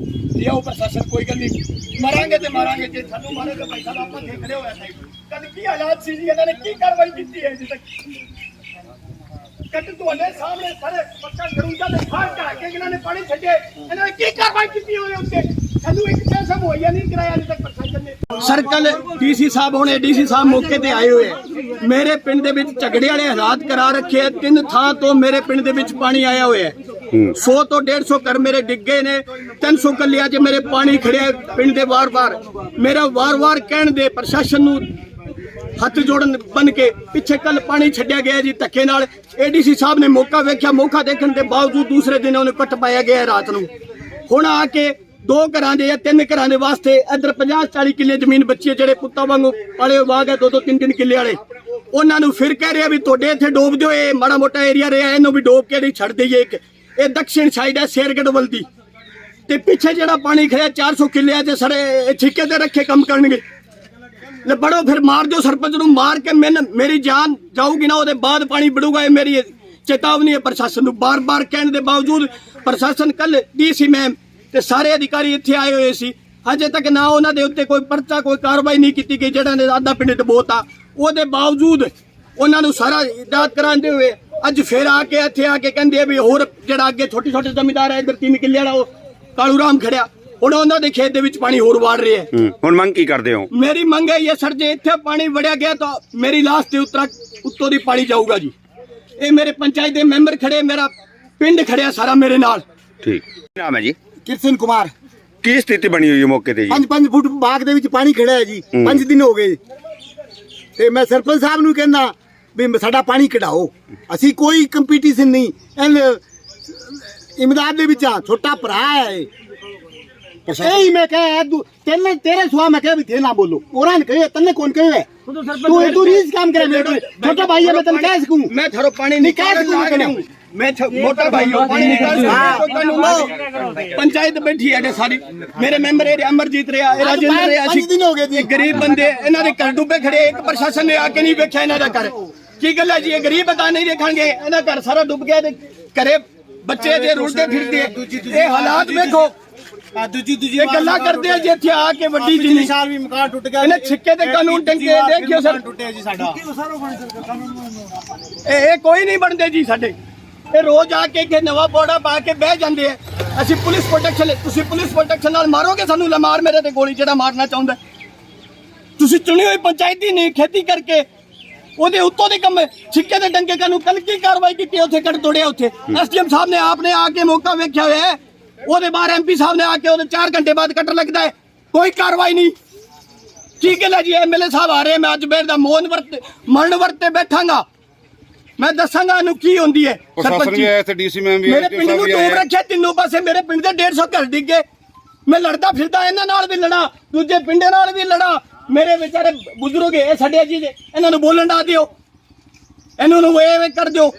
ਲਿਆਓ ਪ੍ਰਸ਼ਾਸਨ ਕੋਈ ਗੱਲ ਨਹੀਂ। ਮਰਾਂਗੇ ਤੇ ਮਾਰਾਂਗੇ, ਜੇ ਸਾਨੂੰ ਮਾਰੇ ਤਾਂ ਭਾਈ ਸਾਹਿਬ, ਆਪਾਂ ਦੇਖ ਰਹੇ ਹੋਇਆ ਸਾਈਡ। ਕਦ ਕੀ ਹਾਲਾਤ ਸੀ ਜੀ? ਇਹਨਾਂ ਨੇ ਕੀ ਕਾਰਵਾਈ ਕੀਤੀ ਹੈ ਅਜੇ ਤੱਕ ਕੱਟ ਤੁਹਾਡੇ ਸਾਹਮਣੇ ਸਾਰੇ ਪੱਕਾ ਕਰੂੰਗਾ ਤੇ ਫਾੜ ਕਰਾ ਕੇ ਇਹਨਾਂ ਨੇ ਪਾਣੀ ਛੱਡੇ। ਇਹਨਾਂ ਨੇ ਕੀ ਕਾਰਵਾਈ ਕੀਤੀ ਉਹਦੇ ਉੱਤੇ ਸਾਨੂੰ ਇੱਕ ਪੈਸਾ ਮੁਹੱਈਆ ਨਹੀਂ ਕਰਾਇਆ, ਅਜੇ ਤੱਕ ਪ੍ਰਸ਼ਾਸਨ ਨੇ। ਸਰਕਲ ਡੀਸੀ ਸਾਹਿਬ ਹੁਣੇ ਡੀਸੀ ਸਾਹਿਬ ਮੌਕੇ ਤੇ ਆਏ ਹੋਏ। ਆ। ਮੇਰੇ ਪਿੰਡ ਦੇ ਵਿੱਚ ਝਗੜੇ ਵਾਲੇ ਹਾਲਾਤ ਕਰਾ ਰੱਖੇ ਆ। ਤਿੰਨ ਥਾਂ ਤੋਂ ਮੇਰੇ ਪਿੰਡ ਦੇ ਵਿੱਚ ਪਾਣੀ ਆਇਆ ਹੋਇਆ ਹੈ। 100 ਤੋਂ 150 ਘਰ ਮੇਰੇ ਡਿੱਗੇ ਨੇ। 300 ਕੱਲਿਆਂ 'ਚ ਮੇਰੇ ਪਾਣੀ ਖੜਿਆ ਪਿੰਡ ਦੇ ਵਾਰ-ਵਾਰ। ਮੇਰਾ ਵਾਰ-ਵਾਰ ਕਹਿਣ ਦੇ ਪ੍ਰਸ਼ਾਸਨ ਨੂੰ ਹੱਥ ਜੋੜਨ ਬਨ ਕੇ ਪਿੱਛੇ ਕੱਲ ਪਾਣੀ ਛੱਡਿਆ ਗਿਆ ਜੀ ਧੱਕੇ ਨਾਲ। ਏਡੀਸੀ ਸਾਹਿਬ ਨੇ ਮੌਕਾ ਵੇਖਿਆ। ਮੌਕਾ ਦੇਖਣ ਦੇ ਬਾਵਜੂਦ ਦੂਸਰੇ ਦਿਨ ਉਹਨੇ ਕੱਟ ਪਾਇਆ ਗਿਆ ਰਾਤ ਨੂੰ। ਹੁਣ ਆ ਕੇ ਦੋ ਘਰਾਂ ਦੇ ਜਾਂ ਤਿੰਨ ਘਰਾਂ ਦੇ ਵਾਸਤੇ ਇੱਧਰ 50 40 ਕਿੱਲੇ ਜ਼ਮੀਨ ਬੱਚੀ ਹੈ ਜਿਹੜੇ ਪੁੱਤਾਂ ਵਾਂਗੂ ਪਾਲੇ ਬਾਗ ਹੈ, ਦੋ ਦੋ ਤਿੰਨ ਤਿੰਨ ਕਿੱਲੇ ਵਾਲੇ। ਉਹਨਾਂ ਨੂੰ ਫਿਰ ਕਹਿ ਰਿਹਾ ਵੀ ਤੁਹਾਡੇ ਇੱਥੇ ਡੋਬ ਦਿਓ, ਇਹ ਮਾੜਾ ਮੋਟਾ ਏਰੀਆ ਰਿਹਾ, ਇਹਨੂੰ ਵੀ ਡੋਬ ਕੇ ਨਹੀਂ ਛੱਡ ਦਈਏ ਇੱਕ। ਇਹ ਦਕਸ਼ਿਣ ਸਾਈਡ ਹੈ, ਸ਼ੇਰਗੜ ਵੱਲ ਦੀ ਤੇ ਪਿੱਛੇ ਜਿਹੜਾ ਪਾਣੀ ਖੜਿਆ 400 ਕਿੱਲਿਆਂ 'ਚ ਸਾਰੇ ਇਹ ਠੇਕੇ ਤੇ ਰੱਖੇ ਕੰਮ ਕਰਨਗੇ। ਲੈ ਬੜੋ, ਫਿਰ ਮਾਰ ਦਿਓ ਸਰਪੰਚ ਨੂੰ, ਮਾਰ ਕੇ ਮੈਨ ਮੇਰੀ ਜਾਨ ਜਾਊਗੀ ਨਾ, ਉਹਦੇ ਬਾਅਦ ਪਾਣੀ ਬੜੂਗਾ ਇਹ ਮੇਰੀ ਚੇਤਾਵਨੀ ਹੈ ਪ੍ਰਸ਼ਾਸਨ ਨੂੰ। ਬਾਰ-ਬਾਰ ਕਹਿਣ ਦੇ ਬਾਵਜੂਦ ਪ੍ਰਸ਼ਾਸਨ ਕੱਲ ਡੀਸੀ ਮੈਮ ਤੇ ਸਾਰੇ ਅਧਿਕਾਰੀ ਇੱਥੇ ਆਏ ਹੋਏ ਸੀ। ਹਜੇ ਤੱਕ ਨਾ ਉਹਨਾਂ ਦੇ ਉੱਤੇ ਕੋਈ ਪਰਚਾ ਕੋਈ ਕਾਰਵਾਈ ਨਹੀਂ ਕੀਤੀ ਗਈ ਜਿਹੜਾ ਨੇ ਆਧਾ ਪਿੰਡ ਡਬੋਤਾ। ਉਹਦੇ ਬਾਵਜੂਦ ਉਹਨਾਂ ਨੂੰ ਸਾਰਾ ਇਦਾਤ ਕਰਾਉਂਦੇ ਹੋਏ ਅੱਜ ਫੇਰ ਆ ਕੇ ਇੱਥੇ ਆ ਕੇ ਕਹਿੰਦੇ ਵੀ ਹੋਰ ਜਿਹੜਾ ਅੱਗੇ ਛੋਟੇ ਛੋਟੇ ਜ਼ਮੀਂਦਾਰ ਹੈ ਇੱਧਰ ਤਿੰਨ ਕਿੱਲੇ ਵਾਲਾ ਉਹ ਕਾਲੂ ਰਾਮ ਖੜਿਆ। ਹੁਣ ਉਹਨਾਂ ਦੇ ਖੇਤ ਦੇ ਵਿੱਚ ਪਾਣੀ ਹੋਰ ਵਾੜ ਰਿਹਾ ਹੈ। ਹੁਣ ਮੰਗ ਕੀ ਕਰਦੇ ਹੋ? ਮੇਰੀ ਮੰਗ ਹੈ ਇਹ ਸਰ ਜੇ ਇੱਥੇ ਪਾਣੀ ਵੜਿਆ ਗਿਆ ਤਾਂ ਮੇਰੀ ਲਾਸ਼ ਦੇ ਉੱਤਰਾ ਉੱਤੋਂ ਦੀ ਪਾਣੀ ਜਾਊਗਾ ਜੀ। ਇਹ ਮੇਰੇ ਪੰਚਾਇਤ ਦੇ ਮੈਂਬਰ ਖੜੇ ਮੇਰਾ ਪਿੰਡ ਖੜਿਆ ਸਾਰਾ ਮੇਰੇ ਨਾਲ। ਠੀਕ। ਨਾਮ ਹੈ ਜੀ? ਕਿਰਸ਼ਨ ਕੁਮਾਰ। ਕੀ ਸਥਿਤੀ ਬਣੀ ਹੋਈ ਹੈ ਮੌਕੇ ਤੇ ਜੀ? 5-5 ਫੁੱਟ ਬਾਗ ਦੇ ਵਿੱਚ ਪਾਣੀ ਖੜਾ ਹੈ ਜੀ। 5 ਦਿਨ ਹੋ ਗਏ। ਤੇ ਮੈਂ ਸਰਪੰਚ ਸਾਹਿਬ ਨੂੰ ਕਹਿੰਦਾ ਵੀ ਸਾਡਾ ਪਾਣੀ ਕਢਾਓ। ਅਸੀਂ ਕੋਈ ਕੰਪੀਟੀਸ਼ਨ ਨਹੀਂ। ਇਮਦਾਦ ਦੇ ਵਿੱਚ ਆ ਛੋਟਾ ਭਰਾ ਹੈ ਇਹੀ। ਮੈਂ ਕਹੇ ਤੈਨੂੰ ਤੇਰੇ ਸੁਆ ਮੈਂ ਕਹੇ ਵੀ ਤੇ ਨਾ ਬੋਲੋ। ਉਹਨਾਂ ਨੇ ਕਹੇ ਤੈਨੂੰ ਕੌਣ ਕਹੇ ਤੂੰ ਤੂੰ ਰੀਸ ਕੰਮ ਕਰੇ ਮੇਰੇ ਛੋਟਾ ਭਾਈ ਮੈਂ ਤੈਨੂੰ ਕਹਿ ਸਕੂੰ। ਮੈਂ ਥਰੋ ਪਾਣੀ ਨਹੀਂ ਕਹਿ ਸਕੂੰ ਸਕੂੰ ਮੈਂ ਥ- ਮੋਟਾ ਭਾਈ ਹਾਂ ਪਾਣੀ ਨਿਕਾਲ ਸਕੂੰ ਪੰਚਾਇਤ ਬੈਠੀ ਹੈ ਜੇ ਸਾਰੀ। ਮੇਰੇ ਮੈਂਬਰ ਇਹ ਅਮਰਜੀਤ ਰਿਹਾ ਇਹ ਰਾਜਿੰਦਰ ਰਿਹਾ ਪੰਜ ਦਿਨ ਹੋ ਗਏ ਜੀ। ਗਰੀਬ ਬੰਦੇ ਇਹਨਾਂ ਦੇ ਘਰ ਡੁੱਬੇ ਖੜੇ ਇੱਕ ਪ੍ਰਸ਼ਾਸਨ ਨੇ ਆ ਕੇ ਨਹੀਂ ਵੇਖਿਆ ਇਹਨਾਂ ਦਾ ਘਰ। ਕੀ ਗੱਲ ਹੈ ਜੀ ਇਹ ਗਰੀਬ ਬਤਾ ਨਹੀਂ ਦੇਖਣਗੇ ਇਹਨਾਂ ਘਰ ਸਾਰਾ ਡੁੱਬ ਗਿਆ ਤੇ ਘਰੇ ਬੱਚੇ ਜੇ ਰੁਲਦੇ ਫਿਰਦੇ ਇਹ ਹਾਲਾਤ ਵੇਖੋ। ਆ ਦੂਜੀ ਦੂਜੀ ਇਹ ਗੱਲਾਂ ਕਰਦੇ ਆ ਜੇ ਇੱਥੇ ਆ ਕੇ ਵੱਡੀ ਜਿੰਨੀ ਸਾਲ ਵੀ ਮਕਾਨ ਟੁੱਟ ਗਿਆ ਇਹਨੇ ਛਿੱਕੇ ਤੇ ਕਾਨੂੰਨ ਟੰਗੇ ਦੇਖਿਓ ਸਰ। ਟੁੱਟਿਆ ਜੀ ਸਾਡਾ। ਇਹ ਕੋਈ ਨਹੀਂ ਬਣਦੇ ਜੀ ਸਾਡੇ। ਇਹ ਰੋਜ਼ ਆ ਕੇ ਕਿ ਨਵਾਂ ਬੋੜਾ ਪਾ ਕੇ ਬਹਿ ਜਾਂਦੇ ਆ। ਅਸੀਂ ਪੁਲਿਸ ਪ੍ਰੋਟੈਕਸ਼ਨ ਤੁਸੀਂ ਪੁਲਿਸ ਪ੍ਰੋਟੈਕਸ਼ਨ ਨਾਲ ਮਾਰੋਗੇ ਸਾਨੂੰ? ਲਮਾਰ ਮੇਰੇ ਤੇ ਗੋਲੀ ਜਿਹੜਾ ਮਾਰਨਾ ਚਾਹੁੰਦਾ। ਤੁਸੀਂ ਚੁਣੀ ਹੋਈ ਪੰਚਾਇਤੀ ਨਹੀਂ ਖੇਤੀ ਕਰਕੇ। ਉਹਦੇ ਉੱਤੋਂ ਦੇ ਕੰਮ ਛਿੱਕੇ ਦੇ ਡੰਗੇ ਕਾਨੂੰ ਕੱਲ ਕੀ ਕਾਰਵਾਈ ਕੀਤੀ ਉੱਥੇ ਕੱਟ ਤੋੜਿਆ ਉੱਥੇ। ਐਸਡੀਐਮ ਸਾਹਿਬ ਨੇ ਆਪਨੇ ਆ ਕੇ ਮੌਕਾ ਵੇਖਿਆ ਹੋਇਆ ਹੈ। ਉਹਦੇ ਬਾਅਦ ਐਮਪੀ ਸਾਹਿਬ ਨੇ ਆ ਕੇ ਉਹਦੇ 4 ਘੰਟੇ ਬਾਅਦ ਕੱਟ ਲੱਗਦਾ ਹੈ। ਕੋਈ ਕਾਰਵਾਈ ਨਹੀਂ। ਕੀ ਗੱਲ ਹੈ ਜੀ? ਐਮਐਲਏ ਸਾਹਿਬ ਆ ਰਹੇ ਮੈਂ ਅੱਜ ਬੇਰ ਦਾ ਮੋਹਨ ਵਰਤ ਮਰਨ ਵਰਤ ਤੇ ਬੈਠਾਂਗਾ। ਮੈਂ ਦੱਸਾਂਗਾ ਇਹਨੂੰ ਕੀ ਹੁੰਦੀ ਹੈ। ਪ੍ਰਸ਼ਾਸਨ ਸਰਪੰਚੀ। ਵੀ ਆਇਆ ਇੱਥੇ ਡੀਸੀ ਮੈਮ ਵੀ ਮੇਰੇ ਪਿੰਡ ਨੂੰ ਵੀ ਡੂਬ ਰੱਖਿਆ ਤਿੰਨੋਂ ਪਾਸੇ ਮੇਰੇ ਪਿੰਡ ਦੇ 150 ਘਰ ਡਿੱਗੇ। ਮੈਂ ਲੜਦਾ ਫਿਰਦਾ ਇਹਨਾਂ ਨਾਲ ਵੀ ਲੜਾ ਦੂਜੇ ਪਿੰਡੇ ਨਾਲ ਵੀ ਲੜਾ। ਮੇਰੇ ਵਿਚਾਰੇ ਬਜ਼ੁਰਗ ਇਹ ਸਾਡੇ ਜੀ ਦੇ ਇਹਨਾਂ ਨੂੰ ਬੋਲਣ ਦਾ ਦਿਓ। ਇਹਨਾਂ ਨੂੰ ਇਹ ਕਰ ਦਿਓ।